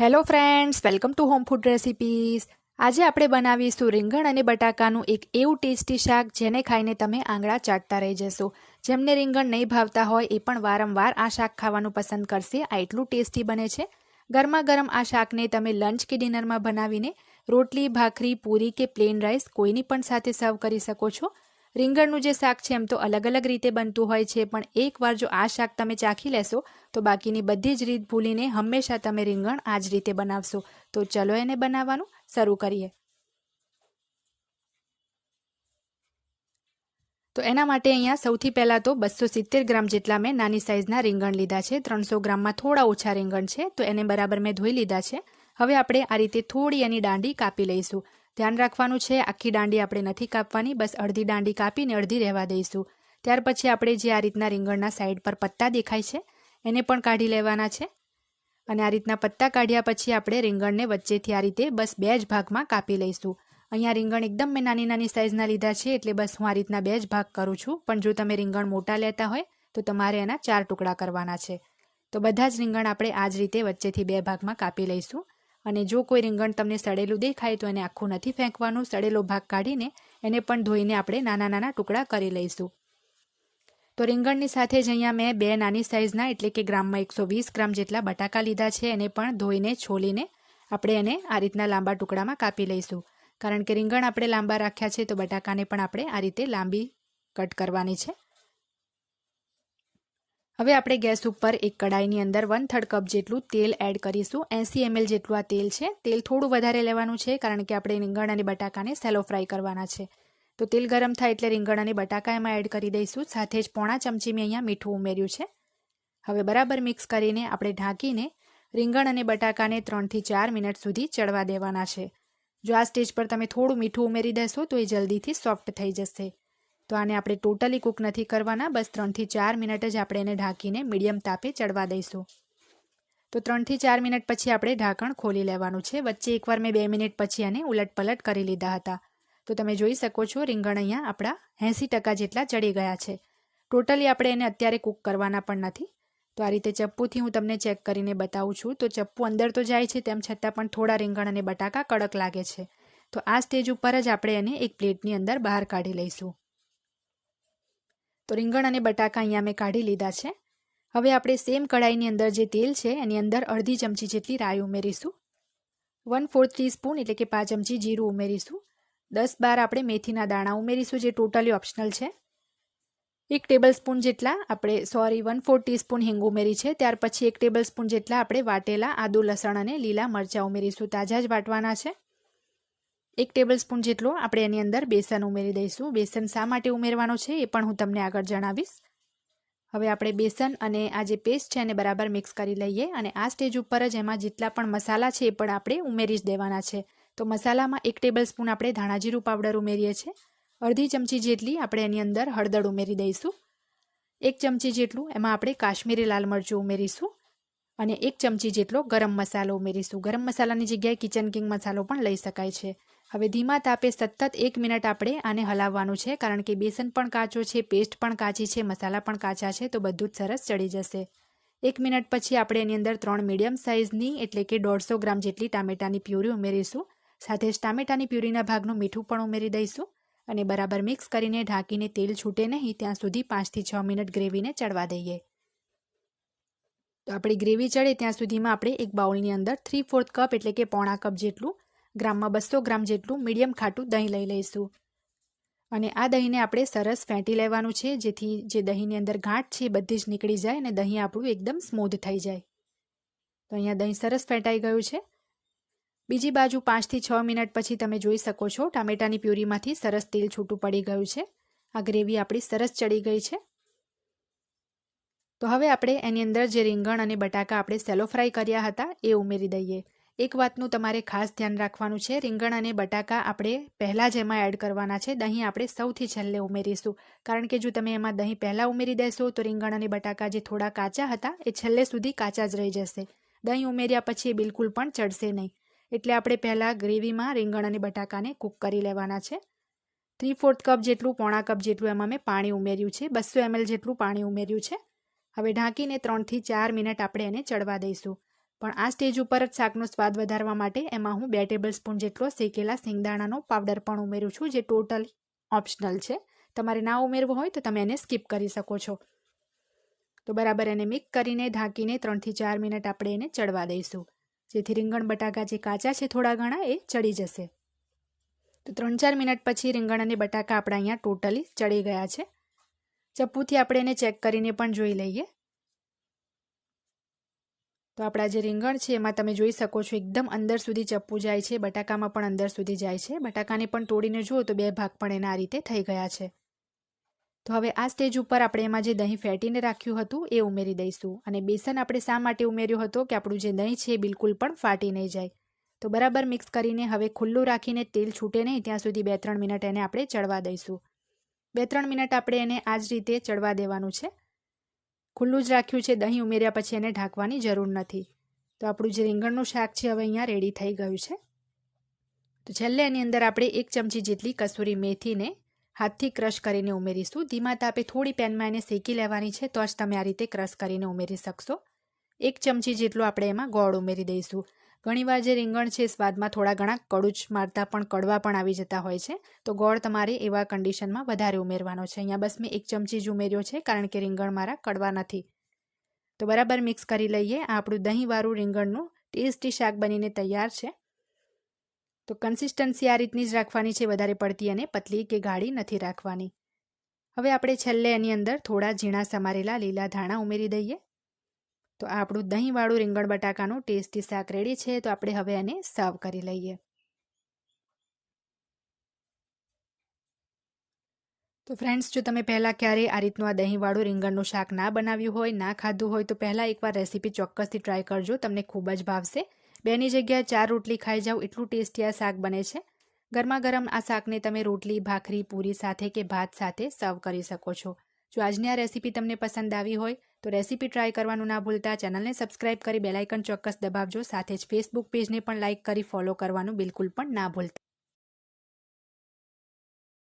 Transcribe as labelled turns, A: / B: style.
A: Hello friends welcome to home food recipes આજે આપણે બનાવીશું રીંગણ અને બટાકાનું એક એવું ટેસ્ટી શાક જેને ખાઈને તમે આંગળા ચાટતા રહી જશો. જેમને રીંગણ નહીં ભાવતા હોય એ પણ વારંવાર આ શાક ખાવાનું પસંદ કરશે. આ એટલું ટેસ્ટી બને છે. ગરમા ગરમ આ શાકને તમે લંચ કે ડિનરમાં બનાવીને રોટલી, ભાખરી, પૂરી કે પ્લેન રાઈસ કોઈની પણ સાથે સર્વ કરી શકો છો. રીંગણનું જે શાક છે એમ તો અલગ અલગ રીતે બનતું હોય છે, પણ એકવાર જો આ શાક તમે ચાખી લેશો, તો બાકીની બધી જ રીત ભૂલીને હંમેશા તમે રીંગણ આ જ રીતે બનાવશો. તો ચલો એને બનાવવાનું શરૂ કરીએ. તો એના માટે અહીંયા સૌથી પહેલાં તો બસો સિત્તેર ગ્રામ જેટલા મેં નાની સાઇઝના રીંગણ લીધા છે, ત્રણસો ગ્રામમાં થોડા ઓછા રીંગણ છે, તો એને બરાબર મેં ધોઈ લીધા છે. હવે આપણે આ રીતે થોડી એની દાંડી કાપી લઈશું. ધ્યાન રાખવાનું છે, આખી દાંડી આપણે નથી કાપવાની, બસ અડધી દાંડી કાપીને અડધી રહેવા દઈશું. ત્યાર પછી આપણે જે આ રીતના રીંગણના સાઈડ પર પત્તા દેખાય છે, એને પણ કાઢી લેવાના છે. અને આ રીતના પત્તા કાઢ્યા પછી આપણે રીંગણને વચ્ચેથી આ રીતે બસ બે જ ભાગમાં કાપી લઈશું. અહીંયા રીંગણ એકદમ મેં નાની નાની સાઇઝના લીધા છે, એટલે બસ હું આ રીતના બે જ ભાગ કરું છું. પણ જો તમે રીંગણ મોટા લેતા હોય, તો તમારે એના ચાર ટુકડા કરવાના છે. તો બધા જ રીંગણ આપણે આ જ રીતે વચ્ચેથી બે ભાગમાં કાપી લઈશું. અને જો કોઈ રીંગણ તમને સડેલું દેખાય તો એને આખું નથી ફેંકવાનું. સડેલો ભાગ કાઢીને એને પણ ધોઈને આપણે નાના નાના ટુકડા કરી લઈશું. તો રીંગણની સાથે જ અહીંયા મેં બે નાની સાઇઝના એટલે કે ગ્રામમાં એકસો વીસ ગ્રામ જેટલા બટાકા લીધા છે, એને પણ ધોઈને છોલીને આપણે એને આ રીતના લાંબા ટુકડામાં કાપી લઈશું. કારણ કે રીંગણ આપણે લાંબા રાખ્યા છે, તો બટાકાને પણ આપણે આ રીતે લાંબી કટ કરવાની છે. હવે આપણે ગેસ ઉપર એક કડાઈની અંદર વન થર્ડ કપ જેટલું તેલ એડ કરીશું. એંસી એમએલ જેટલું આ તેલ છે. તેલ થોડું વધારે લેવાનું છે, કારણ કે આપણે રીંગણ અને બટાકાને સેલો ફ્રાય કરવાના છે. તો તેલ ગરમ થાય એટલે રીંગણ અને બટાકા એમાં એડ કરી દઈશું. સાથે જ પોણા ચમચી મેં અહીંયા મીઠું ઉમેર્યું છે. હવે બરાબર મિક્સ કરીને આપણે ઢાંકીને રીંગણ અને બટાકાને ત્રણથી ચાર મિનિટ સુધી ચડવા દેવાના છે. જો આ સ્ટેજ પર તમે થોડું મીઠું ઉમેરી દેશો તો એ જલ્દીથી સોફ્ટ થઈ જશે. તો આને આપણે ટોટલી કૂક નથી કરવાના, બસ ત્રણથી ચાર મિનિટ જ આપણે એને ઢાંકીને મીડિયમ તાપે ચડવા દઈશું. તો ત્રણથી ચાર મિનિટ પછી આપણે ઢાંકણ ખોલી લેવાનું છે. વચ્ચે એકવાર મેં બે મિનિટ પછી આને ઉલટ પલટ કરી લીધા હતા. તો તમે જોઈ શકો છો રીંગણ અહીંયા આપણા એંસી ટકા જેટલા ચડી ગયા છે. ટોટલી આપણે એને અત્યારે કૂક કરવાના પણ નથી. તો આ રીતે ચપ્પુથી હું તમને ચેક કરીને બતાવું છું. તો ચપ્પુ અંદર તો જાય છે, તેમ છતાં પણ થોડા રીંગણ અને બટાકા કડક લાગે છે. તો આ સ્ટેજ ઉપર જ આપણે એને એક પ્લેટની અંદર બહાર કાઢી લઈશું. તો રીંગણ અને બટાકા અહીંયા મેં કાઢી લીધા છે. હવે આપણે સેમ કઢાઈની અંદર જે તેલ છે, એની અંદર અડધી ચમચી જેટલી રાઈ ઉમેરીશું. વન ફોર્થ ટીસ્પૂન એટલે કે પાંચ ચમચી જીરું ઉમેરીશું. દસ બાર આપણે મેથીના દાણા ઉમેરીશું, જે ટોટલી ઓપ્શનલ છે. એક ટેબલ સ્પૂન જેટલા આપણે, સોરી, વન ફોર ટીસ્પૂન હિંગ ઉમેરી છે. ત્યાર પછી એક ટેબલ સ્પૂન જેટલા આપણે વાટેલા આદુ લસણ અને લીલા મરચાં ઉમેરીશું. તાજા જ વાટવાના છે. એક ટેબલ સ્પૂન જેટલો આપણે એની અંદર બેસન ઉમેરી દઈશું. બેસન શા માટે ઉમેરવાનો છે એ પણ હું તમને આગળ જણાવીશ. હવે આપણે બેસન અને આ જે પેસ્ટ છે એને બરાબર મિક્સ કરી લઈએ અને આ સ્ટેજ ઉપર જ એમાં જેટલા પણ મસાલા છે એ પણ આપણે ઉમેરી જ દેવાના છે. તો મસાલામાં એક ટેબલ સ્પૂન આપણે ધાણાજીરું પાવડર ઉમેરીએ છીએ. અડધી ચમચી જેટલી આપણે એની અંદર હળદર ઉમેરી દઈશું. એક ચમચી જેટલું એમાં આપણે કાશ્મીરી લાલ મરચું ઉમેરીશું અને એક ચમચી જેટલો ગરમ મસાલો ઉમેરીશું. ગરમ મસાલાની જગ્યાએ કિચન કિંગ મસાલો પણ લઈ શકાય છે. હવે ધીમા તાપે સતત એક મિનિટ આપણે આને હલાવવાનું છે, કારણ કે બેસન પણ કાચો છે, પેસ્ટ પણ કાચી છે, મસાલા પણ કાચા છે, તો બધું જ સરસ ચડી જશે. એક મિનિટ પછી આપણે એની અંદર ત્રણ મીડિયમ સાઇઝની એટલે કે દોઢસો ગ્રામ જેટલી ટામેટાની પ્યુરી ઉમેરીશું. સાથે જ ટામેટાની પ્યુરીના ભાગનું મીઠું પણ ઉમેરી દઈશું અને બરાબર મિક્સ કરીને ઢાંકીને તેલ છૂટે નહીં, ત્યાં સુધી પાંચથી છ મિનિટ ગ્રેવીને ચડવા દઈએ. તો આપણી ગ્રેવી ચડે ત્યાં સુધીમાં આપણે એક બાઉલની અંદર થ્રી ફોર્થ કપ એટલે કે પોણા કપ જેટલું ગ્રામમાં બસો ગ્રામ જેટલું મીડિયમ ખાટું દહીં લઈ લઈશું. અને આ દહીંને આપણે સરસ ફેંટી લેવાનું છે, જેથી જે દહીંની અંદર ગાંઠ છે એ બધી જ નીકળી જાય અને દહીં આપણું એકદમ સ્મૂધ થઈ જાય. તો અહીંયા દહીં સરસ ફેંટાઈ ગયું છે. બીજી બાજુ પાંચથી છ મિનિટ પછી તમે જોઈ શકો છો, ટામેટાની પ્યુરીમાંથી સરસ તેલ છૂટું પડી ગયું છે. આ ગ્રેવી આપણી સરસ ચડી ગઈ છે. તો હવે આપણે એની અંદર જે રીંગણ અને બટાકા આપણે સેલો ફ્રાય કર્યા હતા, એ ઉમેરી દઈએ. એક વાતનું તમારે ખાસ ધ્યાન રાખવાનું છે. રીંગણ અને બટાકા આપણે પહેલાં જ એમાં એડ કરવાના છે. દહીં આપણે સૌથી છેલ્લે ઉમેરીશું. કારણ કે જો તમે એમાં દહીં પહેલાં ઉમેરી દેશો, તો રીંગણ અને બટાકા જે થોડા કાચા હતા, એ છેલ્લે સુધી કાચા જ રહી જશે. દહીં ઉમેર્યા પછી એ બિલકુલ પણ ચડશે નહીં. એટલે આપણે પહેલાં ગ્રેવીમાં રીંગણ અને બટાકાને કૂક કરી લેવાના છે. થ્રી ફોર્થ કપ જેટલું, પોણા કપ જેટલું એમાં મેં પાણી ઉમેર્યું છે. બસો એમએલ જેટલું પાણી ઉમેર્યું છે. હવે ઢાંકીને ત્રણથી ચાર મિનિટ આપણે એને ચડવા દઈશું. પણ આ સ્ટેજ ઉપર જ શાકનો સ્વાદ વધારવા માટે એમાં હું બે ટેબલ સ્પૂન જેટલો શેકેલા સિંગદાણાનો પાવડર પણ ઉમેરું છું, જે ટોટલ ઓપ્શનલ છે. તમારે ના ઉમેરવો હોય તો તમે એને સ્કીપ કરી શકો છો. તો બરાબર એને મિક્સ કરીને ઢાંકીને ત્રણથી ચાર મિનિટ આપણે એને ચડવા દઈશું. જેથી રીંગણ બટાકા જે કાચા છે થોડા ઘણા એ ચડી જશે. તો ત્રણ ચાર મિનિટ પછી રીંગણ અને બટાકા આપણા અહીંયા ટોટલી ચડી ગયા છે. ચપ્પુથી આપણે એને ચેક કરીને પણ જોઈ લઈએ. તો આપણા જે રીંગણ છે, એમાં તમે જોઈ શકો છો એકદમ અંદર સુધી ચપ્પુ જાય છે, બટાકામાં પણ અંદર સુધી જાય છે. બટાકાને પણ તોડીને જુઓ તો બે ભાગ પણ એના આ રીતે થઈ ગયા છે. તો હવે આ સ્ટેજ ઉપર આપણે એમાં જે દહીં ફેટીને રાખ્યું હતું, એ ઉમેરી દઈશું. અને બેસન આપણે શા માટે ઉમેર્યું હતું કે આપણું જે દહીં છે એ બિલકુલ પણ ફાટી નહીં જાય. તો બરાબર મિક્સ કરીને હવે ખુલ્લું રાખીને તેલ છૂટે નહીં, ત્યાં સુધી બે ત્રણ મિનિટ એને આપણે ચડવા દઈશું. બે ત્રણ મિનિટ આપણે એને આ જ રીતે ચડવા દેવાનું છે. ખુલ્લું જ રાખ્યું છે, દહીં ઉમેર્યા પછી એને ઢાંકવાની જરૂર નથી. તો આપણું જે રીંગણનું શાક છે, હવે અહીંયા રેડી થઈ ગયું છે. તો છેલ્લે એની અંદર આપણે એક ચમચી જેટલી કસૂરી મેથીને હાથથી ક્રશ કરીને ઉમેરીશું. ધીમા તાપે થોડી પેનમાં એને શેકી લેવાની છે, તો જ તમે આ રીતે ક્રશ કરીને ઉમેરી શકશો. એક ચમચી જેટલું આપણે એમાં ગોળ ઉમેરી દઈશું. ઘણીવાર જે રીંગણ છે, સ્વાદમાં થોડા ઘણા કડુચ મારતા પણ કડવા પણ આવી જતા હોય છે. તો ગોળ તમારે એવા કન્ડિશનમાં વધારે ઉમેરવાનો છે. અહીંયા બસ મેં એક ચમચી જ ઉમેર્યો છે, કારણ કે રીંગણ મારા કડવા નથી. તો બરાબર મિક્સ કરી લઈએ. આ આપણું દહીંવાળું રીંગણનું ટેસ્ટી શાક બનીને તૈયાર છે. તો કન્સિસ્ટન્સી આ રીતની જ રાખવાની છે, વધારે પડતી અને પતલી કે ગાઢી નથી રાખવાની. હવે આપણે છેલ્લે એની અંદર થોડા ઝીણા સમારેલા લીલા ધાણા ઉમેરી દઈએ. તો આપણું દહીંવાળું રીંગણ બટાકાનું ટેસ્ટી શાક રેડી છે, તો આપણે હવે એને સર્વ કરી લઈએ. તો ફ્રેન્ડ્સ જો તમે પહેલાં ક્યારેય આ રીતનું આ દહીંવાળું રીંગણનું શાક ના બનાવ્યું હોય, ના ખાધું હોય, તો પહેલાં એકવાર રેસીપી ચોક્કસથી ટ્રાય કરજો, તમને ખૂબ જ ભાવશે. બેની જગ્યાએ ચાર રોટલી ખાઈ જાઓ, એટલું ટેસ્ટી આ શાક બને છે. ગરમા ગરમ આ શાકને તમે રોટલી, ભાખરી, પૂરી સાથે કે ભાત સાથે સર્વ કરી શકો છો. જો આજની આ રેસીપી તમને પસંદ આવી હોય, તો રેસીપી ટ્રાય કરવાનું ના ભૂલતા ચેનલને સબસ્ક્રાઇબ કરી બેલાઇકન ચોક્કસ દબાવજો. સાથે જ ફેસબુક પેજને પણ લાઇક કરી ફોલો કરવાનું બિલકુલ પણ ના ભૂલતા.